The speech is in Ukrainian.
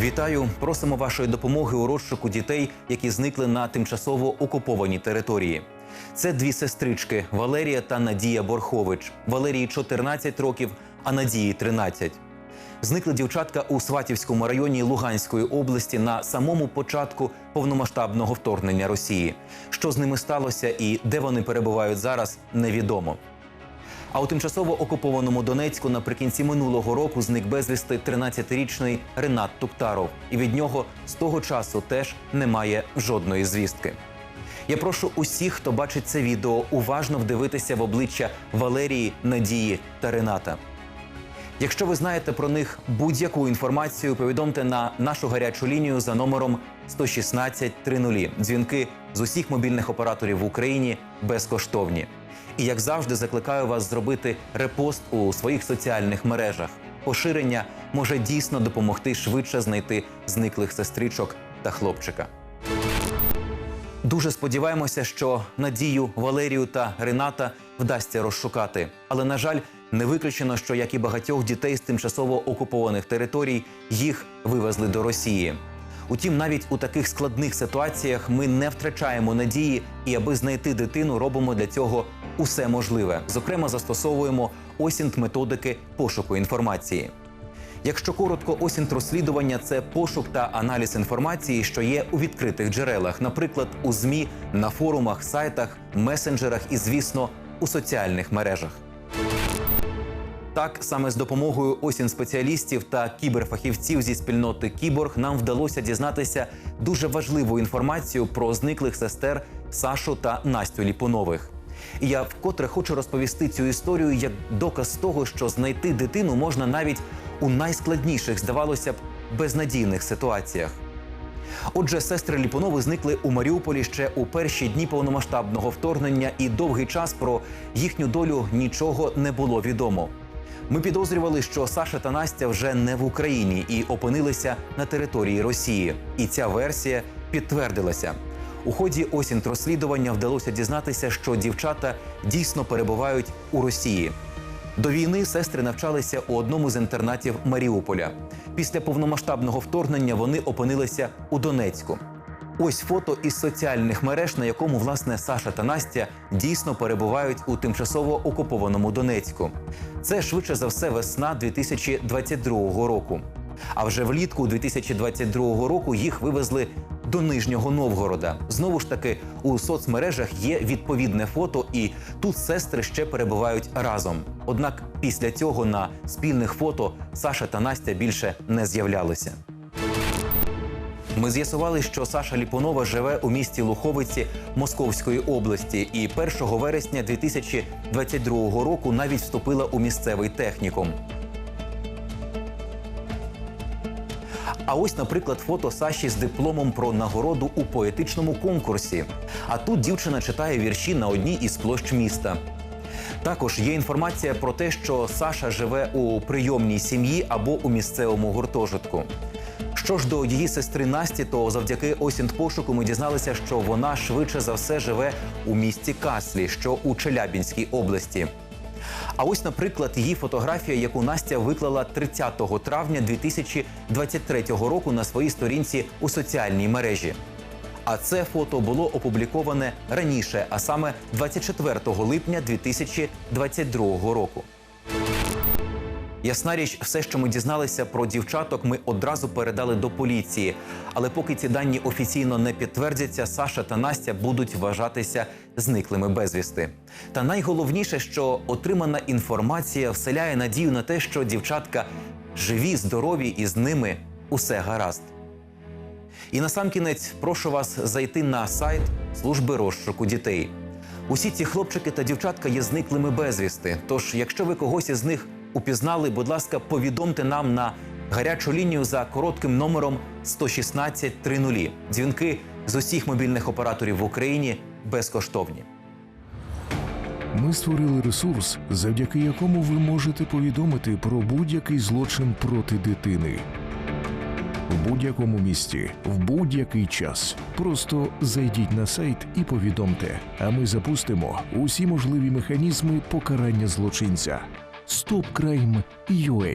Вітаю! Просимо вашої допомоги у розшуку дітей, які зникли на тимчасово окупованій території. Це дві сестрички Валерія та Надія Борхович. Валерії 14 років, а Надії 13. Зникли дівчатка у Сватівському районі Луганської області на самому початку повномасштабного вторгнення Росії. Що з ними сталося і де вони перебувають зараз, невідомо. А у тимчасово окупованому Донецьку наприкінці минулого року зник безвісти 13-річний Ренат Туктаров, і від нього з того часу теж немає жодної звістки. Я прошу усіх, хто бачить це відео, уважно вдивитися в обличчя Валерії, Надії та Рената. Якщо ви знаєте про них будь-яку інформацію, повідомте на нашу гарячу лінію за номером 116 30. Дзвінки з усіх мобільних операторів в Україні безкоштовні. І як завжди, закликаю вас зробити репост у своїх соціальних мережах. Поширення може дійсно допомогти швидше знайти зниклих сестричок та хлопчика. Дуже сподіваємося, що Надію, Валерію та Рената вдасться розшукати. Але на жаль, не виключено, що як і багатьох дітей з тимчасово окупованих територій, їх вивезли до Росії. Утім, навіть у таких складних ситуаціях ми не втрачаємо надії, і аби знайти дитину, робимо для цього усе можливе. Зокрема, застосовуємо осінт методики пошуку інформації. Якщо коротко, осінт розслідування це пошук та аналіз інформації, що є у відкритих джерелах, наприклад, у ЗМІ, на форумах, сайтах, месенджерах і, звісно, у соціальних мережах. Так, саме з допомогою осін спеціалістів та кіберфахівців зі спільноти Кіборг нам вдалося дізнатися дуже важливу інформацію про зниклих сестер Сашу та Настю Ліпунових. І я вкотре хочу розповісти цю історію як доказ того, що знайти дитину можна навіть у найскладніших, здавалося б, безнадійних ситуаціях. Отже, сестри Ліпунови зникли у Маріуполі ще у перші дні повномасштабного вторгнення, і довгий час про їхню долю нічого не було відомо. Ми підозрювали, що Саша та Настя вже не в Україні і опинилися на території Росії. І ця версія підтвердилася. У ході осінь розслідування вдалося дізнатися, що дівчата дійсно перебувають у Росії. До війни сестри навчалися у одному з інтернатів Маріуполя. Після повномасштабного вторгнення вони опинилися у Донецьку. Ось фото із соціальних мереж, на якому власне Саша та Настя дійсно перебувають у тимчасово окупованому Донецьку. Це швидше за все весна 2022 року. А вже влітку 2022 року їх вивезли до Нижнього Новгорода. Знову ж таки, у соцмережах є відповідне фото, і тут сестри ще перебувають разом. Однак після цього на спільних фото Саша та Настя більше не з'являлися. Ми з'ясували, що Саша Ліпунова живе у місті Луховиці Московської області, і 1 вересня 2022 року навіть вступила у місцевий технікум. А ось, наприклад, фото Саші з дипломом про нагороду у поетичному конкурсі. А тут дівчина читає вірші на одній із площ міста. Також є інформація про те, що Саша живе у прийомній сім'ї або у місцевому гуртожитку. Що ж до її сестри Насті, то завдяки осінт пошуку ми дізналися, що вона швидше за все живе у місті Каслі, що у Челябінській області. А ось, наприклад, її фотографія, яку Настя виклала 30 травня 2023 року на своїй сторінці у соціальній мережі. А це фото було опубліковане раніше, а саме 24 липня 2022 року. Ясна річ, все, що ми дізналися про дівчаток, ми одразу передали до поліції. Але поки ці дані офіційно не підтвердяться, Саша та Настя будуть вважатися зниклими безвісти. Та найголовніше, що отримана інформація вселяє надію на те, що дівчатка живі, здорові і з ними усе гаразд. І насамкінець прошу вас зайти на сайт служби розшуку дітей. Усі ці хлопчики та дівчатка є зниклими безвісти. Тож, якщо ви когось із них упізнали, будь ласка, повідомте нам на гарячу лінію за коротким номером 116 30. Дзвінки з усіх мобільних операторів в Україні безкоштовні. Ми створили ресурс, завдяки якому ви можете повідомити про будь-який злочин проти дитини. В будь-якому місті, в будь-який час. Просто зайдіть на сайт і повідомте, а ми запустимо усі можливі механізми покарання злочинця. StopCrime.ua